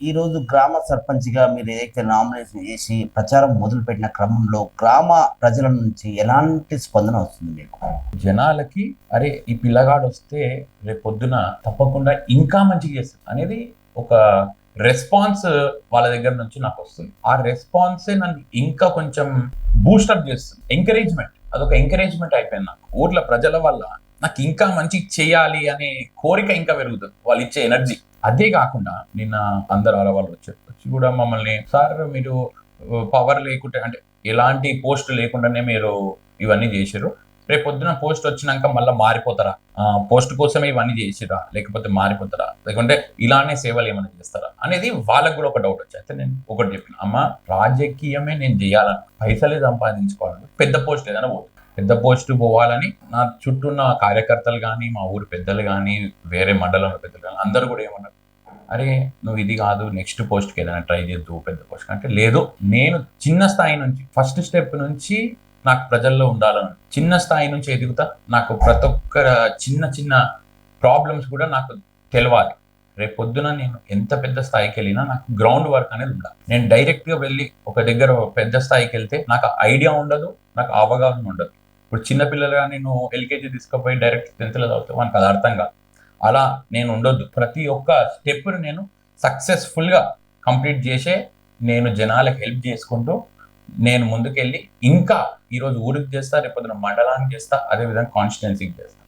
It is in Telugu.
ఈ రోజు గ్రామ సర్పంచ్గా మీరు ఏదైతే నామినేషన్ చేసి ప్రచారం మొదలు పెట్టిన క్రమంలో గ్రామ ప్రజల నుంచి ఎలాంటి స్పందన వస్తుంది మీకు? జనాలకి అరే ఈ పిల్లగాడు వస్తే రేపు పొద్దున తప్పకుండా ఇంకా మంచిగా చేస్తుంది అనేది ఒక రెస్పాన్స్ వాళ్ళ దగ్గర నుంచి నాకు వస్తుంది. ఆ రెస్పాన్సే నన్ను ఇంకా కొంచెం బూస్టప్ చేస్తుంది. ఎంకరేజ్మెంట్ అదొక ఎంకరేజ్మెంట్ అయిపోయింది నాకు. ఊర్ల ప్రజల వల్ల నాకు ఇంకా మంచి చేయాలి అనే కోరిక ఇంకా పెరుగుతుంది. వాళ్ళు ఇచ్చే ఎనర్జీ అదే కాకుండా నిన్న అందరు ఆడవాళ్ళు వచ్చారు వచ్చి కూడా మమ్మల్ని సార్ మీరు పవర్ లేకుంటే అంటే ఎలాంటి పోస్ట్ లేకుండానే మీరు ఇవన్నీ చేశారు రేపు పొద్దున పోస్ట్ వచ్చినాక మళ్ళీ మారిపోతారా? పోస్ట్ కోసమే ఇవన్నీ చేసిరా లేకపోతే మారిపోతారా? లేకుంటే ఇలానే సేవలు ఏమైనా చేస్తారా? అనేది వాళ్ళకు కూడా ఒక డౌట్ వచ్చి అయితే నేను ఒకటి చెప్పిన అమ్మ రాజకీయమే నేను చేయాలని పైసలే సంపాదించుకోవాలని పెద్ద పోస్ట్ ఏదైనా పోతుంది పెద్ద పోస్ట్ పోవాలని నా చుట్టూ ఉన్న కార్యకర్తలు కానీ మా ఊరు పెద్దలు కానీ వేరే మండలంలో పెద్దలు కానీ అందరూ కూడా ఏమన్నారు అరే నువ్వు ఇది కాదు నెక్స్ట్ పోస్ట్కి ఏదైనా ట్రై చేద్దు పెద్ద పోస్ట్ అంటే లేదు నేను చిన్న స్థాయి నుంచి ఫస్ట్ స్టెప్ నుంచి నాకు ప్రజల్లో ఉండాలని చిన్న స్థాయి నుంచి ఎదుగుతా నాకు ప్రతి ఒక్క చిన్న చిన్న ప్రాబ్లమ్స్ కూడా నాకు తెలవాలి. రేపు పొద్దున నేను ఎంత పెద్ద స్థాయికి వెళ్ళినా నాకు గ్రౌండ్ వర్క్ అనేది ఉండాలి. నేను డైరెక్ట్గా వెళ్ళి ఒక దగ్గర పెద్ద స్థాయికి వెళ్తే నాకు ఐడియా ఉండదు నాకు అవగాహన ఉండదు. ఇప్పుడు చిన్నపిల్లలుగా నేను ఎల్కేజీ తీసుకుపోయి డైరెక్ట్ టెన్త్లో చదివితే మనకు అది అర్థం కాదు. అలా నేను ఉండొద్దు. ప్రతి ఒక్క స్టెప్ను నేను సక్సెస్ఫుల్గా కంప్లీట్ చేసే నేను జనాలకు హెల్ప్ చేసుకుంటూ నేను ముందుకెళ్ళి ఇంకా ఈరోజు ఊరికి చేస్తా రేపొద్దున మండలానికి చేస్తా అదే విధంగా కాన్స్టిట్యున్సీకి చేస్తా.